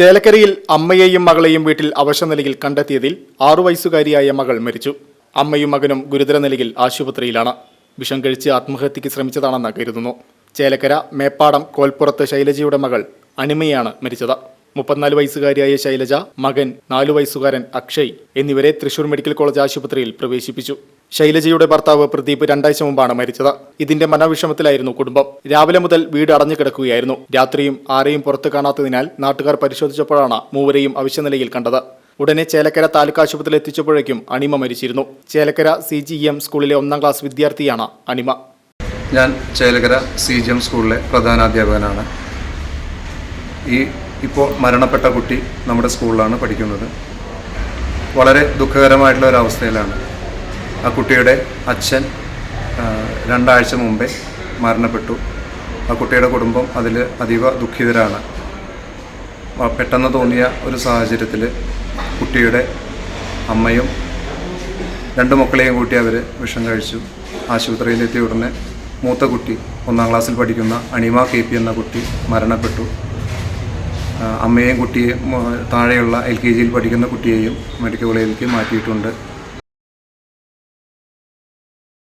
ചേലക്കരയിൽ അമ്മയെയും മകളെയും വീട്ടിൽ അവശനിലയിൽ കണ്ടെത്തിയതിൽ ആറു വയസ്സുകാരിയായ മകൾ മരിച്ചു. അമ്മയും മകനും ഗുരുതര നിലയിൽ ആശുപത്രിയിലാണ്. വിഷം കഴിച്ച് ആത്മഹത്യക്ക് ശ്രമിച്ചതാണെന്ന് കരുതുന്നു. ചേലക്കര മേപ്പാടം കോൽപ്പുറത്ത് ശൈലജയുടെ മകൾ അണിമയാണ് മരിച്ചത്. മുപ്പത്തിനാല് വയസ്സുകാരിയായ ശൈലജ മകൻ നാലു വയസ്സുകാരൻ അക്ഷയ് എന്നിവരെ തൃശൂർ മെഡിക്കൽ കോളേജ് ആശുപത്രിയിൽ പ്രവേശിപ്പിച്ചു. ശൈലജയുടെ ഭർത്താവ് പ്രദീപ് രണ്ടാഴ്ച മുമ്പാണ് മരിച്ചത്. ഇതിന്റെ മനോവിഷമത്തിലായിരുന്നു കുടുംബം. രാവിലെ മുതൽ വീട് അടഞ്ഞു കിടക്കുകയായിരുന്നു. രാത്രിയും ആരെയും പുറത്തു കാണാത്തതിനാൽ നാട്ടുകാർ പരിശോധിച്ചപ്പോഴാണ് മൂവരെയും അവശ്യനിലയിൽ കണ്ടത്. ഉടനെ ചേലക്കര താലൂക്ക് ആശുപത്രിയിൽ എത്തിച്ചപ്പോഴേക്കും അണിമ മരിച്ചിരുന്നു. ചേലക്കര സി ജി എം സ്കൂളിലെ ഒന്നാം ക്ലാസ് വിദ്യാർത്ഥിയാണ് അണിമ ഞാൻ ചേലക്കര സി ജി എം സ്കൂളിലെ പ്രധാനാധ്യാപകനാണ്. ഈ ഇപ്പോൾ മരണപ്പെട്ട കുട്ടി നമ്മുടെ സ്കൂളിലാണ് പഠിക്കുന്നത്. വളരെ ദുഃഖകരമായിട്ടുള്ള ഒരു അവസ്ഥയിലാണ്. ആ കുട്ടിയുടെ അച്ഛൻ രണ്ടാഴ്ച മുമ്പേ മരണപ്പെട്ടു. ആ കുട്ടിയുടെ കുടുംബം അതിൽ അതീവ ദുഃഖിതരാണ്. പെട്ടെന്ന് തോന്നിയ ഒരു സാഹചര്യത്തിൽ കുട്ടിയുടെ അമ്മയും രണ്ട് മക്കളെയും കൂട്ടി അവർ വിഷം കഴിച്ചു. ആശുപത്രിയിലെത്തിയ ഉടനെ മൂത്ത കുട്ടി ഒന്നാം ക്ലാസ്സിൽ പഠിക്കുന്ന അണിമ കെ പി എന്ന കുട്ടി മരണപ്പെട്ടു. അമ്മയെയും കുട്ടിയെയും താഴെയുള്ള എൽ കെ ജിയിൽ പഠിക്കുന്ന കുട്ടിയെയും മെഡിക്കൽ കോളേജിലേക്ക് മാറ്റിയിട്ടുണ്ട്.